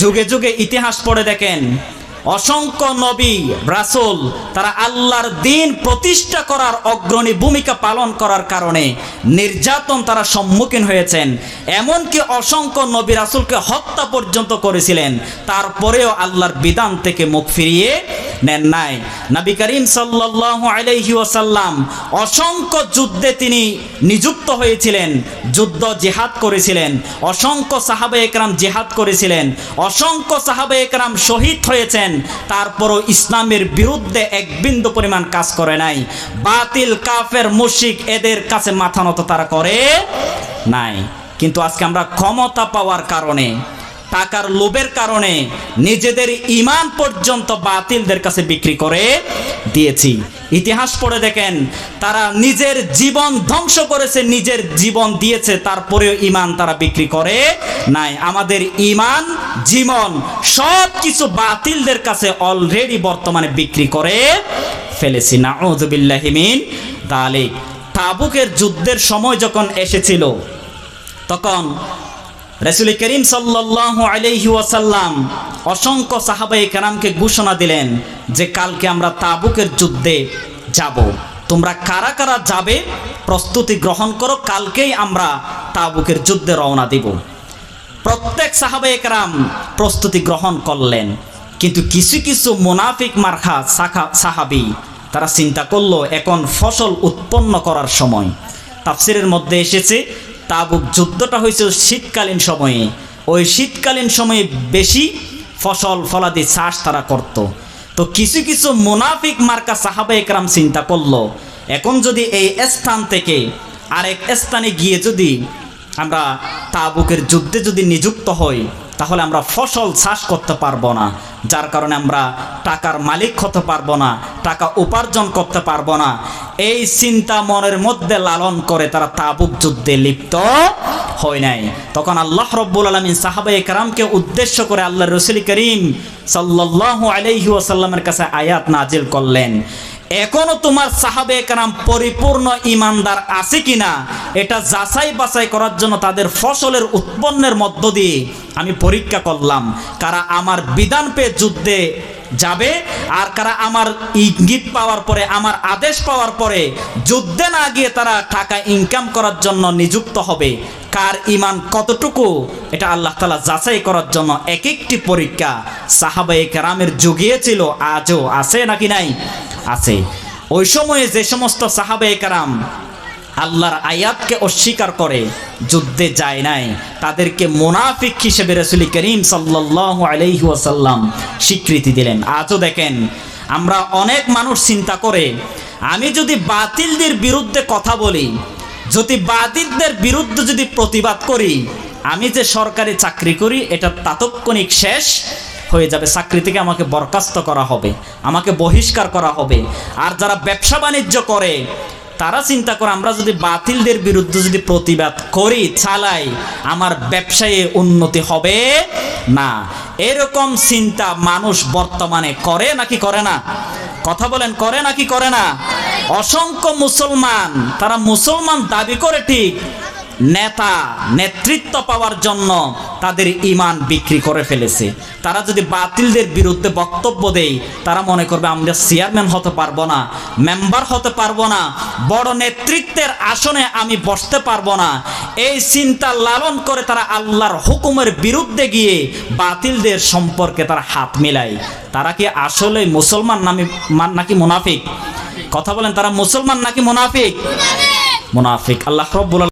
যুগে যুগে ইতিহাস পড়ে দেখেন, অসংখ্য নবী, রাসুল, তারা আল্লাহর দিন প্রতিষ্ঠা করার অগ্রণী ভূমিকা পালন করার কারণে নির্যাতন তারা সম্মুখীন হয়েছেন। এমনকি অসংখ্য নবী, রাসুলকে হত্যা পর্যন্ত করেছিলেন। তারপরেও আল্লাহর বিধান থেকে মুখ ফিরিয়ে নেন নাই। নবী করিম সাল্লাল্লাহু আলাইহি অসংখ্য যুদ্ধে তিনি নিযুক্ত হয়েছিলেন, যুদ্ধ জেহাদ করেছিলেন, অসংখ্য সাহাবে একরাম জেহাদ করেছিলেন, অসংখ্য সাহাবে একরাম শহীদ হয়েছেন, তারপরও ইসলামের বিরুদ্ধে এক বিন্দু পরিমাণ কাজ করে নাই। বাতিল কাফের মুশিক এদের কাছে মাথা নত তারা করে নাই। কিন্তু আজকে আমরা ক্ষমতা পাওয়ার কারণে টাকার লোভের কারণে নিজেদের ইমান পর্যন্ত বাতিলদের কাছে বিক্রি করে দিয়েছি। ইতিহাস পড়ে দেখেন, তারা নিজের জীবন ধ্বংস করেছে, নিজের জীবন দিয়েছে, তারপরেও ইমান তারা বিক্রি করে নাই। আমাদের ইমান জীবন সব কিছু বাতিলদের কাছে অলরেডি বর্তমানে বিক্রি করে ফেলেছি। না ওজবিল্লাহিমিন তাহলে তাবুকের যুদ্ধের সময় যখন এসেছিল, তখন রসুল করিম সাল্লাহ আলহি ওয়াসাল্লাম অসংখ্য সাহাবাই কেরামকে ঘোষণা দিলেন যে কালকে আমরা তাবুকের যুদ্ধে যাব। তোমরা কারা কারা যাবে প্রস্তুতি গ্রহণ করো, কালকেই আমরা তাবুকের যুদ্ধে রওনা দিব। প্রত্যেক সাহাবাই একরাম প্রস্তুতি গ্রহণ করলেন, কিন্তু কিছু কিছু মুনাফিক মার্খা সাখা, সাহাবি তারা চিন্তা করল, এখন ফসল উৎপন্ন করার সময়। তাফসিরের মধ্যে এসেছে তাবুক যুদ্ধটা হয়েছিল শীতকালীন সময়ে। ওই শীতকালীন সময়ে বেশি ফসল ফলাদি চাষ তারা করত। তো কিছু কিছু মুনাফিক মার্কা সাহাবা একরাম চিন্তা করল, এখন যদি এই স্থান থেকে আরেক স্থানে গিয়ে যদি আমরা তাবুকের যুদ্ধে যদি নিযুক্ত হই, তাহলে আমরা ফসল চাষ করতে পারব না। যার কারণে আমরা টাকার মালিক হতে পারব না, টাকা উপার্জন করতে পারব না। এই চিন্তা মনের মধ্যে লালন করে তারা তাবুক যুদ্ধে লিপ্ত হয় নাই। তখন আল্লাহ রব্বুল আলমিন সাহাবা কারামকে উদ্দেশ্য করে আল্লাহ রসুল করিম সাল্লাহ আলহি ওসাল্লামের কাছে আয়াত নাজিল করলেন, এখনও তোমার সাহাবে কারাম পরিপূর্ণ ইমানদার আছে কিনা? এটা যাচাই বাছাই করার জন্য তাদের ফসলের উৎপন্নের মধ্য দিয়ে আমি পরীক্ষা করলাম। কারা আমার বিধান পেয়ে যুদ্ধে যাবে। আর কারা আমার ইঙ্গিত পাওয়ার পরে, আমার আদেশ পাওয়ার পরে, যুদ্ধে না গিয়ে তারা টাকা ইনকাম করার জন্য নিযুক্ত হবে। কার ইমান কতটুকু, এটা আল্লাহ তালা যাচাই করার জন্য এক একটি পরীক্ষা সাহাবাই কেরামের যুগিয়েছিল আজও আছে নাকি নাই? আছে। ওই সময়ে যে সমস্ত সাহাবে কারাম আল্লাহর আয়াতকে অস্বীকার করে, যুদ্ধে যায় নাই। তাদেরকে মোনাফিক হিসেবে রসুল করিম সাল্লাহ আলহি ওয়াসাল্লাম স্বীকৃতি দিলেন। আজও দেখেন, আমরা অনেক মানুষ চিন্তা করে, আমি যদি বাতিলদের বিরুদ্ধে কথা বলি, যদি বাতিলদের বিরুদ্ধে যদি প্রতিবাদ করি, আমি যে সরকারি চাকরি করি, এটা তাৎক্ষণিক শেষ হয়ে যাবে। চাকরি থেকে আমাকে বরখাস্ত করা হবে, আমাকে বহিষ্কার করা হবে। আর যারা ব্যবসা বাণিজ্য করে তারা চিন্তা করে, আমরা যদি বাতিলদের বিরুদ্ধে যদি প্রতিবাদ করি, চালাই, আমার ব্যবসায়ে উন্নতি হবে? না। এরকম চিন্তা মানুষ বর্তমানে করে নাকি করে না? কথা বলেন, করে নাকি করে না? অসংখ্য মুসলমান, তারা মুসলমান দাবি করে ঠিক নেতা নেতৃত্ব পাওয়ার জন্য তাদের ইমান বিক্রি করে ফেলেছে। তারা যদি বাতিলদের বিরুদ্ধে বক্তব্য দেয়, তারা মনে করবে, আমরা চেয়ারম্যান হতে পারব না, মেম্বার হতে পারব না, বড় নেতৃত্বের আসনে আমি বসতে পারব না। এই চিন্তা লালন করে তারা আল্লাহর হুকুমের বিরুদ্ধে গিয়ে বাতিলদের সম্পর্কে তারা হাত মিলায়। তারা কি আসলে মুসলমান নামি নাকি মুনাফিক? কথা বলেন, তারা মুসলমান নাকি মুনাফিক? মুনাফিক। আল্লাহ রব্বুল